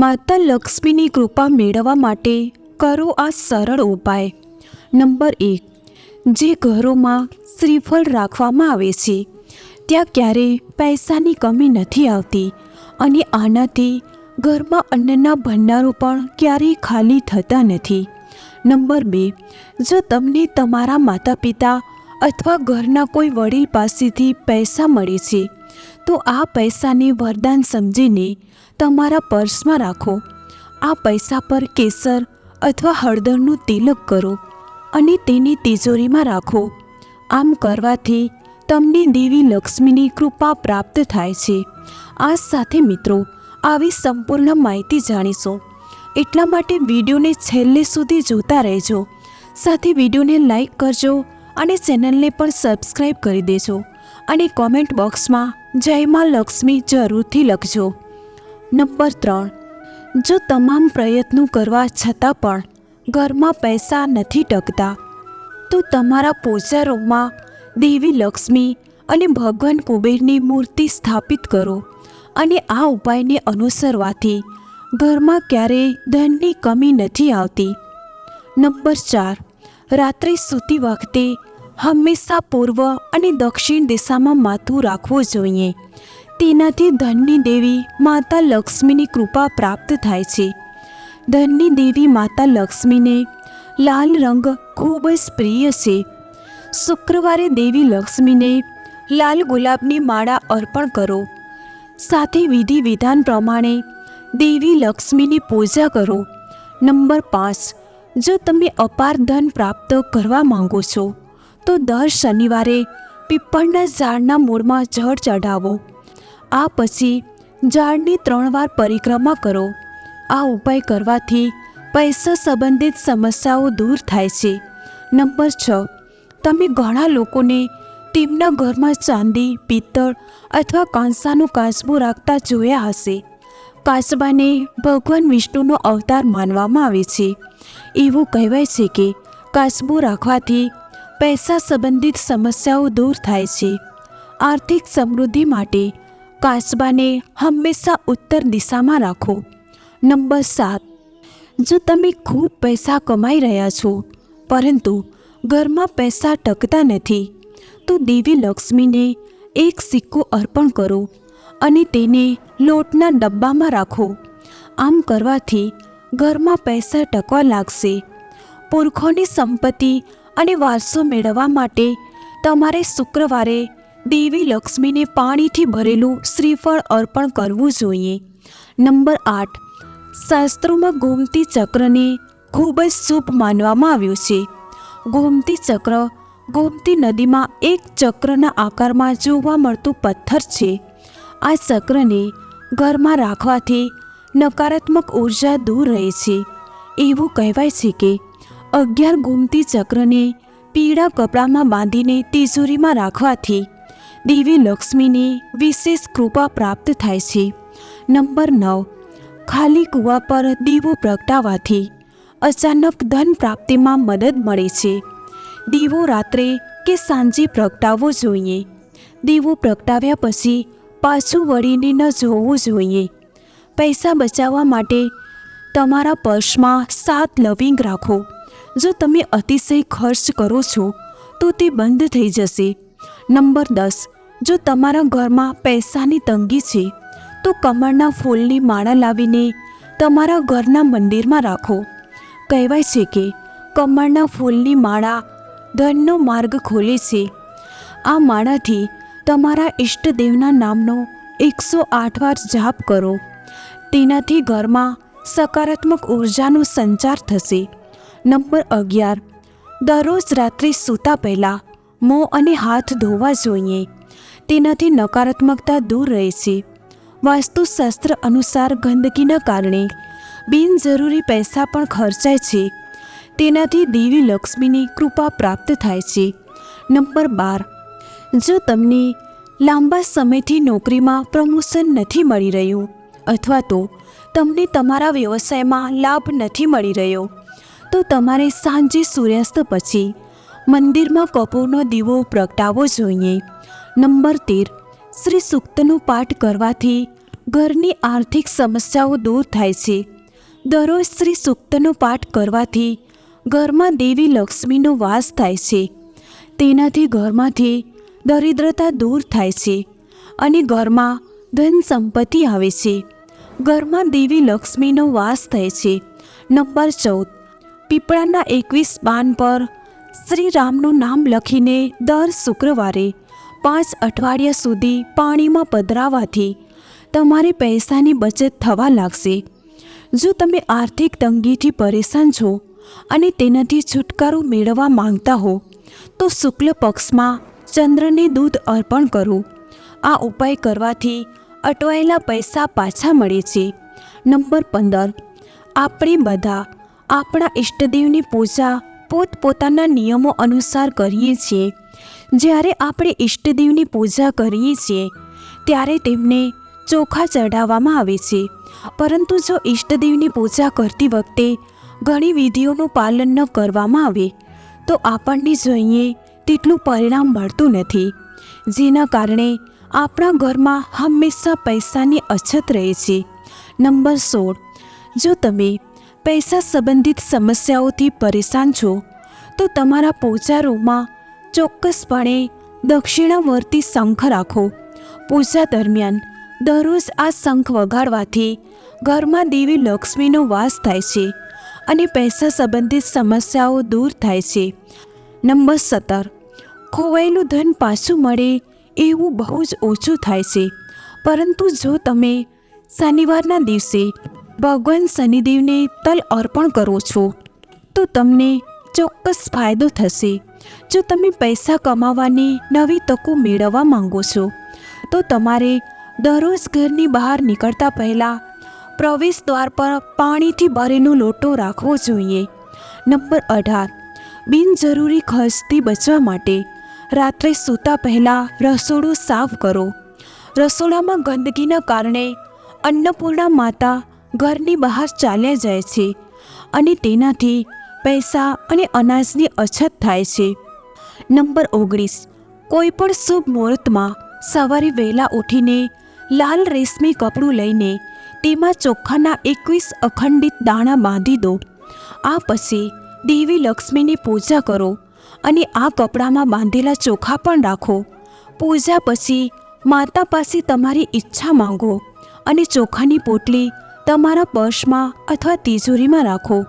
માતા લક્ષ્મીની કૃપા મેળવવા માટે કરો આ સરળ ઉપાય. નંબર એક, જે ઘરોમાં શ્રીફળ રાખવામાં આવે છે, ત્યાં ક્યારેય પૈસાની કમી નથી આવતી અને આનાથી ઘરમાં અન્નના ભંડારો પણ ક્યારેય ખાલી થતા નથી. નંબર બે, જો તમને તમારા માતા પિતા અથવા ઘરના કોઈ વડીલ પાસેથી પૈસા મળે છે તો આ પૈસાને વરદાન સમજીને તમારા પર્સમાં રાખો. આ પૈસા પર કેસર અથવા હળદરનું તિલક કરો અને તેને તિજોરીમાં રાખો. આમ કરવાથી તમને દેવી લક્ષ્મીની કૃપા પ્રાપ્ત થાય છે. આ સાથે મિત્રો, આવી સંપૂર્ણ માહિતી જાણીશું. એટલા માટે વિડીયોને છેલ્લે સુધી જોતા રહેજો. સાથે વિડીયોને લાઈક કરજો અને ચેનલને પણ સબસ્ક્રાઈબ કરી દેજો અને કોમેન્ટ બોક્સમાં જય માં લક્ષ્મી જરૂરથી લખજો. નંબર ત્રણ. જો તમામ પ્રયત્નો કરવા છતાં પણ ઘરમાં પૈસા નથી ટકતા, તો તમારા પૂજા દેવી લક્ષ્મી અને ભગવાન કુબેરની મૂર્તિ સ્થાપિત કરો અને આ ઉપાયને અનુસરવાથી ઘરમાં ક્યારેય ધનની કમી નથી આવતી. નંબર ચાર. રાત્રે સૂતી વખતે હંમેશા પૂર્વ અને દક્ષિણ દિશામાં માથું રાખવું જોઈએ. તેનાથી ધનની દેવી માતા લક્ષ્મીની કૃપા પ્રાપ્ત થાય છે. ધનની દેવી માતા લક્ષ્મીને લાલ રંગ ખૂબ જ પ્રિય છે. શુક્રવારે દેવી લક્ષ્મીને લાલ ગુલાબની માળા અર્પણ કરો. સાથે વિધિ વિધાન પ્રમાણે દેવી લક્ષ્મીની પૂજા કરો. નંબર પાંચ જો તમે અપાર ધન પ્રાપ્ત કરવા માંગો છો, તો દર શનિવારે પીપળના ઝાડના મૂળમાં જળ ચઢાવો. આ પછી ઝાડની ત્રણ વાર પરિક્રમા કરો. આ ઉપાય કરવાથી પૈસા સંબંધિત સમસ્યાઓ દૂર થાય છે. નંબર છ, તમે ઘણા લોકોને તેમના ઘરમાં ચાંદી, પિત્તળ અથવા કાંસાનું કાચબું રાખતા જોયા હશે. કાચબાને ભગવાન વિષ્ણુનો અવતાર માનવામાં આવે છે. એવું કહેવાય છે કે કાસબો રાખવાથી પૈસા સંબંધિત સમસ્યાઓ દૂર થાય છે. આર્થિક સમૃદ્ધિ માટે કાસબાને હંમેશા ઉત્તર દિશામાં રાખો. નંબર સાત. જો તમે ખૂબ પૈસા કમાઈ રહ્યા છો, પરંતુ ઘરમાં પૈસા ટકતા નથી, તો દેવી લક્ષ્મીને એક સિક્કો અર્પણ કરો અને તેને લોટના ડબ્બામાં રાખો. આમ કરવાથી ઘરમાં પૈસા ટકવા લાગશે. પુરખોની સંપત્તિ અને વારસો મેળવવા માટે તમારે શુક્રવારે દેવી લક્ષ્મીને પાણીથી ભરેલું શ્રીફળ અર્પણ કરવું જોઈએ. નંબર આઠ. શાસ્ત્રોમાં ગોમતી ચક્રને ખૂબ જ શુભ માનવામાં આવ્યું છે. ગોમતી ચક્ર ગોમતી નદીમાં એક ચક્રના આકારમાં જોવા મળતું પથ્થર છે. આ ચક્રને ઘરમાં રાખવાથી નકારાત્મક ઊર્જા દૂર રહે છે. એવું કહેવાય છે કે અગિયાર ગુમતી ચક્રને પીળા કપડામાં બાંધીને તિજોરીમાં રાખવાથી દેવી લક્ષ્મીની વિશેષ કૃપા પ્રાપ્ત થાય છે. નંબર નવ. ખાલી કૂવા પર દીવો પ્રગટાવાથી અચાનક ધન પ્રાપ્તિમાં મદદ મળે છે. દીવો રાત્રે કે સાંજે પ્રગટાવવો જોઈએ. દીવો પ્રગટાવ્યા પછી પાછું વળીને ન જોવું જોઈએ. પૈસા બચાવવા માટે તમારા પર્સમાં સાત લવિંગ રાખો. જો તમે અતિશય ખર્ચ કરો છો, તો તે બંધ થઈ જશે. નંબર દસ, જો તમારા ઘરમાં પૈસાની તંગી છે, તો કમળના ફૂલની માળા લાવીને તમારા ઘરના મંદિરમાં રાખો. કહેવાય છે કે કમળના ફૂલની માળા ધનનો માર્ગ ખોલે છે. આ માળાથી તમારા ઈષ્ટદેવના નામનો એકસો આઠ વાર જાપ કરો. તેનાથી ઘરમાં સકારાત્મક ઉર્જાનો સંચાર થશે. નંબર અગિયાર. દરરોજ રાત્રે સૂતા પહેલાં મોં અને હાથ ધોવા જોઈએ. તેનાથી નકારાત્મકતા દૂર રહે છે વાસ્તુશાસ્ત્ર અનુસાર ગંદકીના કારણે બિનજરૂરી પૈસા પણ ખર્ચાય છે. તેનાથી દેવી લક્ષ્મીની કૃપા પ્રાપ્ત થાય છે. નંબર બાર. જો તમને લાંબા સમયથી નોકરીમાં પ્રમોશન નથી મળી રહ્યું અથવા તો તમને તમારા વ્યવસાયમાં લાભ નથી મળી રહ્યો, તો તમારે સાંજે સૂર્યાસ્ત પછી મંદિરમાં કપૂરનો દીવો પ્રગટાવવો જોઈએ. નંબર તેર, શ્રી સૂક્તનો પાઠ કરવાથી ઘરની આર્થિક સમસ્યાઓ દૂર થાય છે. દરરોજ શ્રી સૂક્તનો પાઠ કરવાથી ઘરમાં દેવી લક્ષ્મીનો વાસ થાય છે. તેનાથી ઘરમાંથી દરિદ્રતા દૂર થાય છે અને ઘરમાં ધન સંપત્તિ આવે છે. ઘરમાં દેવી લક્ષ્મીનો વાસ થાય છે. નંબર ચૌદ. પીપળાના એકવીસ પાન પર શ્રી રામનું નામ લખીને દર શુક્રવારે પાંચ અઠવાડિયા સુધી પાણીમાં પધરાવાથી તમારે પૈસાની બચત થવા લાગશે. જો તમે આર્થિક તંગીથી પરેશાન છો અને તેનાથી છુટકારો મેળવવા માંગતા હો, તો શુક્લ પક્ષમાં ચંદ્રને દૂધ અર્પણ કરો. આ ઉપાય કરવાથી અટવાયેલા પૈસા પાછા મળે છે. નંબર પંદર. આપણે બધા, આપણા ઈષ્ટદેવની પૂજા પોતપોતાના નિયમો અનુસાર કરીએ છીએ. જ્યારે આપણે ઈષ્ટદેવની પૂજા કરીએ છીએ, ત્યારે તેમને ચોખા ચઢાવવામાં આવે છે. પરંતુ જો ઈષ્ટદેવની પૂજા કરતી વખતે ઘણી વિધિઓનું પાલન ન કરવામાં આવે, તો આપણને જોઈએ તેટલું પરિણામ મળતું નથી. જેના કારણે આપણા ઘરમાં હંમેશા પૈસાની અછત રહે છે. નંબર સોળ. જો તમે પૈસા સંબંધિત સમસ્યાઓથી પરેશાન છો, તો તમારા પૂજારોમાં ચોક્કસપણે દક્ષિણાવર્તી શંખ રાખો. પૂજા દરમિયાન દરરોજ આ શંખ વગાડવાથી ઘરમાં દેવી લક્ષ્મીનો વાસ થાય છે અને પૈસા સંબંધિત સમસ્યાઓ દૂર થાય છે. નંબર સત્તર. ખોવાયેલું ધન પાછું મળે એવું બહુ જ ઓછું થાય છે. પરંતુ જો તમે શનિવારના દિવસે ભગવાન શનિદેવને તલ અર્પણ કરો છો, તો તમને ચોક્કસ ફાયદો થશે. જો તમે પૈસા કમાવાની નવી તકો મેળવવા માંગો છો, તો તમારે દરરોજ ઘરની બહાર નીકળતા પહેલાં પ્રવેશ દ્વાર પર પાણીથી ભરેલો લોટો રાખવો જોઈએ. નંબર અઢાર. બિનજરૂરી ખર્ચથી બચવા માટે રાત્રે સૂતા પહેલાં રસોડું સાફ કરો. રસોડામાં ગંદકીના કારણે અન્નપૂર્ણા માતા ઘરની બહાર ચાલ્યા જાય છે અને તેનાથી પૈસા અને અનાજની અછત થાય છે. નંબર ઓગણીસ. કોઈ પણ શુભ મુહૂર્તમાં સવારે વહેલા ઉઠીને લાલ રેશમી કપડું લઈને તેમાં ચોખાના એકવીસ અખંડિત દાણા બાંધી દો. આ પછી દેવી લક્ષ્મીની પૂજા કરો. અને આ કપડામાં બાંધેલા ચોખા પણ રાખો. પૂજા પછી માતા પાસે તમારી ઈચ્છા માંગો અને ચોખાની પોટલી તમારા પર્સમાં અથવા તિજોરીમાં રાખો.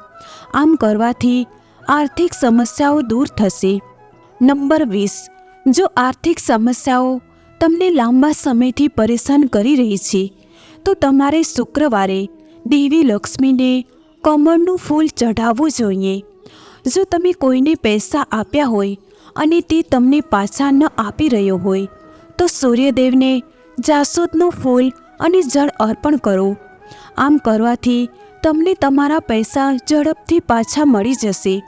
આમ કરવાથી આર્થિક સમસ્યાઓ દૂર થશે. નંબર વીસ. જો આર્થિક સમસ્યાઓ તમને લાંબા સમયથી પરેશાન કરી રહી છે, તો તમારે શુક્રવારે દેવી લક્ષ્મીને કમળનું ફૂલ ચઢાવવું જોઈએ. જો તમે કોઈને પૈસા આપ્યા હોય અને તે તમને પાછા ન આપી રહ્યો હોય, તો સૂર્યદેવને જાસૂદનું ફૂલ અને જળ અર્પણ કરો. આમ કરવાથી તમને તમારા પૈસા ઝડપથી પાછા મળી જશે.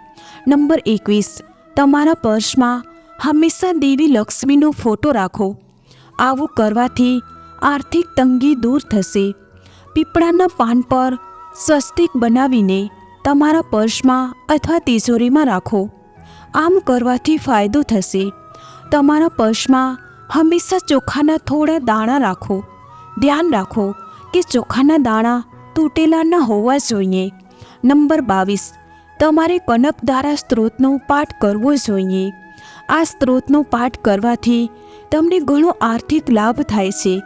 નંબર એકવીસ. તમારા પર્સમાં હંમેશા દેવી લક્ષ્મીનો ફોટો રાખો. આવું કરવાથી આર્થિક તંગી દૂર થશે. પીપળાના પાન પર સ્વસ્તિક બનાવીને તમારા પર્સમાં અથવા તિજોરીમાં રાખો. આમ કરવાથી ફાયદો થશે. તમારા પર્સમાં હંમેશા ચોખાના થોડા દાણા રાખો. ધ્યાન રાખો કે ચોખાના દાણા તૂટેલા ન હોવા જોઈએ. નંબર બાવીસ. તમારે કનકધારા સ્ત્રોતનો પાઠ કરવો જોઈએ. આ સ્ત્રોતનો પાઠ કરવાથી તમને ઘણો આર્થિક લાભ થાય છે.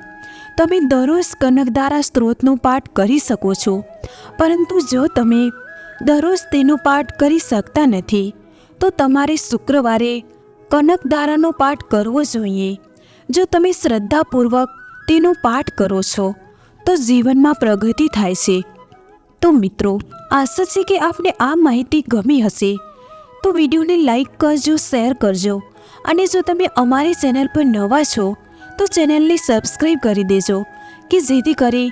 તમે દરરોજ કનકધારા સ્ત્રોતનો પાઠ કરી શકો છો. પરંતુ જો તમે દરરોજ તેનો પાઠ કરી શકતા નથી, તો તમારે શુક્રવારે કનકધારાનો પાઠ કરવો જોઈએ. જો તમે શ્રદ્ધાપૂર્વક તેનો પાઠ કરો છો, તો જીવનમાં પ્રગતિ થાય છે. તો મિત્રો, આશા છે કે આપને આ માહિતી ગમી હશે. તો વિડીયોને લાઈક કરજો, શેર કરજો, અને જો તમે અમારી ચેનલ પર નવા છો, તો ચેનલને સબસ્ક્રાઈબ કરી દેજો, કે જેથી કરી